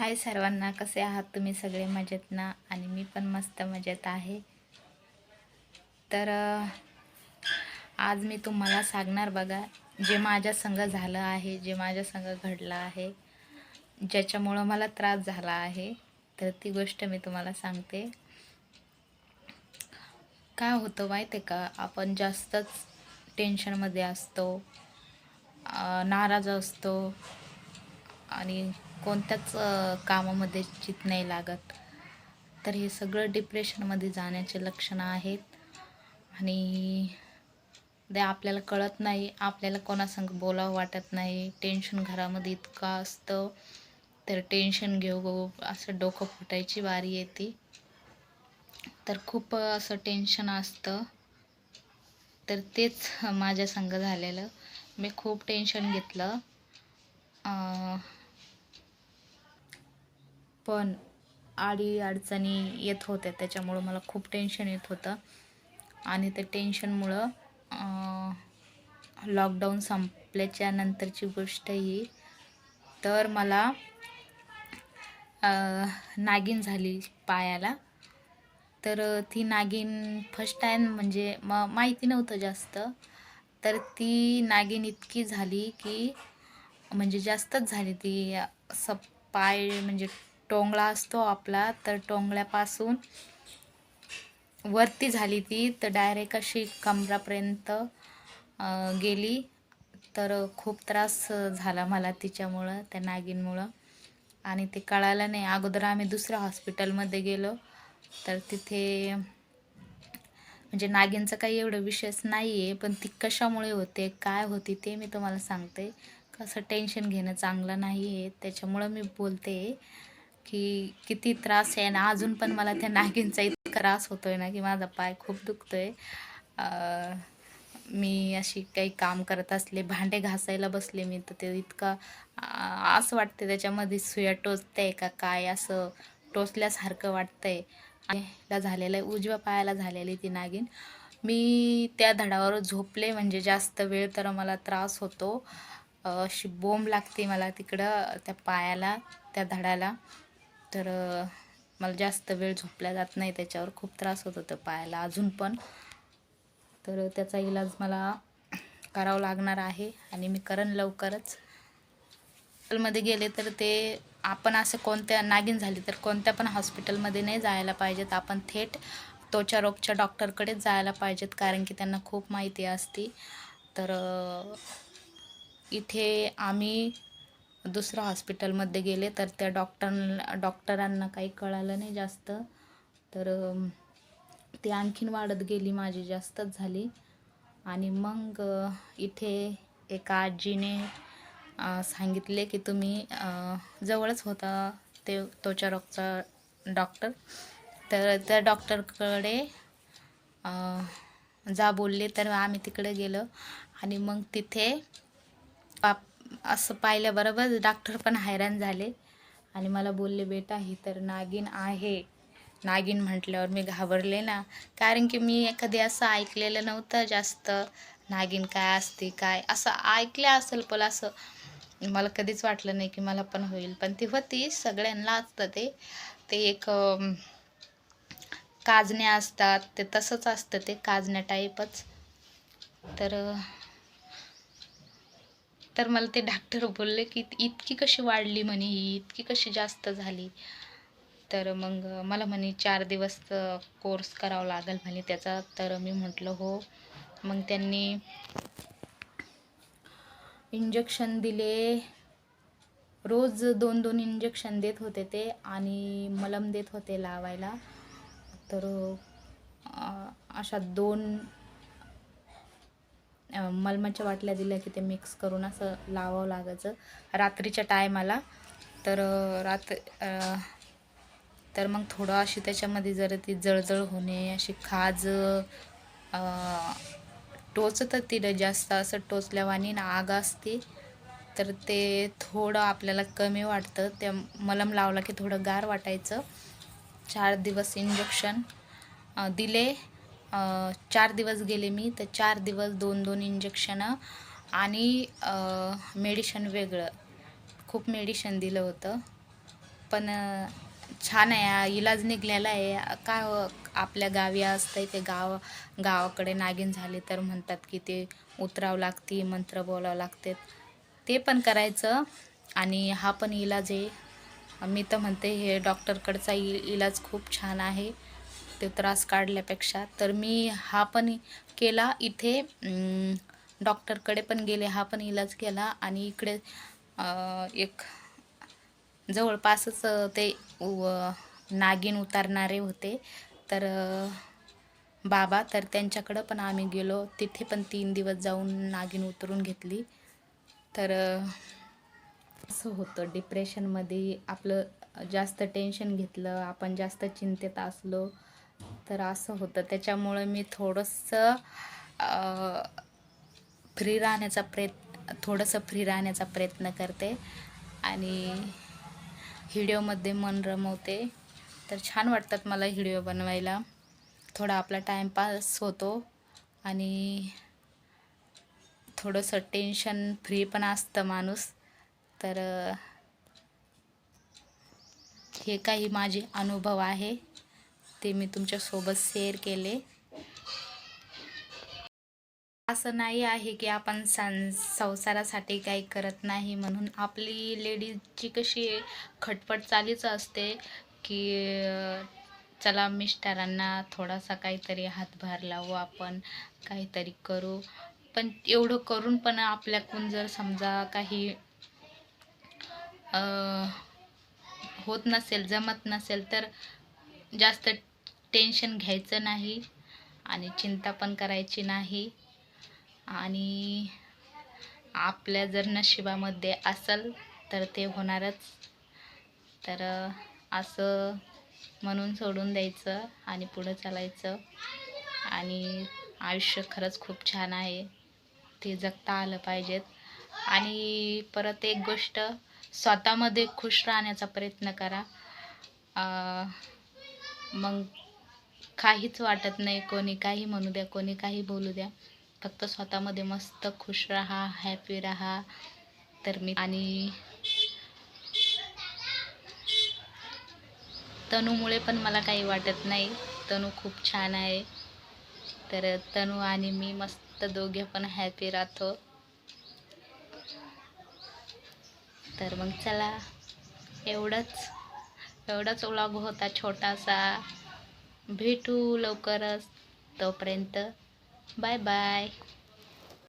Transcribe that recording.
हाय सर्वांना कसे आहात तुम्ही सगळे मजेत ना आणि मी पण मस्त मजेत आहे. तर आज मी तुम्हाला सांगणार बघा जे माझ्या संग झालं आहे जे माझ्या संग घडलं आहे ज्याच्यामुळं मला त्रास झाला आहे तर ती गोष्ट मी तुम्हाला सांगते. काय होतं माहिती आहे का? आपण जास्तच टेन्शनमध्ये असतो नाराज असतो आणि कोणत्याच कामामध्ये चित नाही लागत. तर हे सगळं डिप्रेशनमध्ये जाण्याचे लक्षणं आहेत. आणि ते आपल्याला कळत नाही आपल्याला कोणासंग बोलावं वाटत नाही. टेन्शन घरामध्ये इतकं असतं तर टेन्शन घेऊ घेऊ असं डोकं फुटायची वारी येते. तर खूप असं टेन्शन असतं. तर तेच माझ्या संग झालेलं. मी खूप टेन्शन घेतलं. पण आडी अडचणी येत होत्या त्याच्यामुळं मला खूप टेन्शन येत होतं. आणि त्या टेन्शनमुळं लॉकडाऊन संपल्याच्या नंतरची गोष्ट ही तर मला नागिन झाली पायाला. तर ती नागिन फर्स्ट टाईम म्हणजे म माहिती नव्हतं जास्त. तर ती नागिन इतकी झाली की म्हणजे जास्तच झाली ती असं पाय म्हणजे टोंगळा असतो आपला तर टोंगळ्यापासून वरती झाली ती तर डायरेक्ट अशी कमरापर्यंत गेली. तर खूप त्रास झाला मला तिच्यामुळं त्या नागिनमुळं. आणि ते कळालं नाही. अगोदर आम्ही दुसऱ्या हॉस्पिटलमध्ये गेलो तर तिथे म्हणजे नागिनचं काही एवढं विशेष नाही आहे पण ती कशामुळे होते काय होती ते मी तुम्हाला सांगते. कसं टेन्शन घेणं चांगलं नाही आहे त्याच्यामुळं मी बोलते. की किती त्रास आहे ना अजून पण मला त्या नागिनचा इतका त्रास होतोय ना की माझा पाय खूप दुखतोय. आहे मी अशी काही काम करत असले भांडे घासायला बसले मी तर ते इतका असं वाटते त्याच्यामध्ये सुया टोचते का काय असं टोचल्यासारखं वाटतंय. ला झालेलं आहे उजव्या पायाला झालेली ती नागिन मी त्या धडावर झोपले म्हणजे जास्त वेळ तर मला त्रास होतो. अशी बोंब लागते मला तिकडं त्या पायाला त्या धडाला. तर मला जास्त वेळ झोपल्या जात नाही त्याच्यावर खूप त्रास होत होतं पायाला अजून पण. तर त्याचा इलाज मला करावं लागणार आहे आणि मी करण लवकरच. हॉस्पिटलमध्ये गेले तर ते आपण असं कोणत्या नागिन झाली तर कोणत्या पण हॉस्पिटलमध्ये नाही जायला पाहिजेत. आपण थेट त्वचा रोगच्या डॉक्टरकडेच जायला पाहिजेत कारण की त्यांना खूप माहिती असती. तर इथे आम्ही दुसऱ्या हॉस्पिटलमध्ये गेले तर त्या डॉक्टर डॉक्टरांना काही कळालं नाही जास्त. तर ती आणखीन वाढत गेली माझी जास्तच झाली. आणि मग इथे एका आजीने सांगितले की तुम्ही जवळच होता ते त्वचा रोगचा डॉक्टर. तर त्या डॉक्टरकडे जा बोलले तर आम्ही तिकडे गेलो. आणि मग तिथे पाप असं पाहिल्याबरोबर डॉक्टर पण हैराण झाले. आणि मला बोलले बेटा ही तर नागिन आहे. नागिन म्हटल्यावर मी घाबरले ना. कारण की मी कधी असं ऐकलेलं नव्हतं जास्त नागिन काय असते काय? असं ऐकलं असेल पण असं मला कधीच वाटलं नाही की मला पण होईल. पण ती होती सगळ्यांना असतं ते. ते एक काजण्या असतात ते तसंच असतं ते काजण्या टाईपच तर तर मला ते डॉक्टर बोलले की इतकी कशी वाढली म्हणे ही? इतकी कशी जास्त झाली? तर मग मला म्हणे चार दिवस कोर्स करावा लागेल म्हणे त्याचा. तर मी म्हटलं हो. मग त्यांनी इंजेक्शन दिले. रोज दोन दोन इंजेक्शन देत होते ते आणि मलम देत होते लावायला. तर अशा दोन मलमाच्या बाटल्या दिल्या की ते मिक्स करून असं लावावं लागायचं. रात्रीच्या टायमाला. तर रात्र तर मग थोडं अशी त्याच्यामध्ये जर ती जळजळ होणे अशी खाज टोचतं तिला जास्त. असं टोचल्यावानी ना आग असते. तर ते थोडं आपल्याला कमी वाटतं. त्या मलम लावला की थोडं गार वाटायचं. चार दिवस इंजेक्शन दिले. चार दिवस गेले मी तर चार दिवस दोन दोन इंजेक्शनं आणि मेडिशन वेगळं. खूप मेडिशन दिलं होतं. पण छान आहे. इलाज निघलेला आहे. काय हो, आपल्या गावी असतंय ते गाव गावाकडे नागिन झाले तर म्हणतात की ते उतरावं लागते मंत्र बोलावं लागते. ते पण करायचं आणि हा पण इलाज आहे. मी तर म्हणते हे डॉक्टरकडचा इ इलाज खूप छान आहे. ते त्रास काढल्यापेक्षा. तर मी हा पण केला. इथे डॉक्टरकडे पण गेले. हा पण इलाज केला. आणि इकडे एक जवळपासच ते व- नागिन उतारणारे होते. तर बाबा तर त्यांच्याकडं पण आम्ही गेलो. तिथे पण तीन दिवस जाऊन नागिन उतरून घेतली. तर असं होतं. डिप्रेशनमध्ये आपलं जास्त टेन्शन घेतलं. आपण जास्त चिंतेत असलो. तर असं होतं. त्याच्यामुळं मी थोडंसं फ्री राहण्याचा प्रयत्न थोडंसं फ्री राहण्याचा प्रयत्न करते. आणि व्हिडिओमध्ये मन रमवते. तर छान वाटतात मला व्हिडिओ बनवायला. थोडा आपला टाईमपास होतो. आणि थोडंसं टेन्शन फ्री पण असतं माणूस. तर हे काही माझे अनुभव आहे. ते मी तुमच्यासोबत शेअर केले. असं नाही आहे की आपण सं संसारासाठी काही करत नाही म्हणून आपली लेडीजची कशी खटपट चालीच असते की चला मिस्टरांना थोडासा काहीतरी हातभार लावू आपण काहीतरी करू. पण एवढं करून पण आपल्याकडून जर समजा काही होत नसेल जमत नसेल तर जास्त टेन्शन घ्यायचं नाही आणि चिंता पण करायची नाही. आणि आपल्या जर नशिबामध्ये असेल तर ते होणारच. तर असं म्हणून सोडून द्यायचं आणि पुढं चालायचं. आणि आयुष्य खरंच खूप छान आहे. ते जगता आलं पाहिजेत. आणि परत एक गोष्ट स्वतःमध्ये खुश राहण्याचा प्रयत्न करा. मग काहीच वाटत नाही. कोणी काही म्हणू द्या कोणी काही बोलू द्या. फक्त स्वतःमध्ये मस्त खुश राहा हॅपी राहा. तर मी आणि तनूमुळे पण मला काही वाटत नाही. तनू खूप छान आहे. तर तनू आणि मी मस्त दोघे पण हॅपी राहतो. तर मग चला एवढंच. एवढाच व्लॉग होता छोटासा. भेटू लवकरच. तोपर्यंत बाय बाय.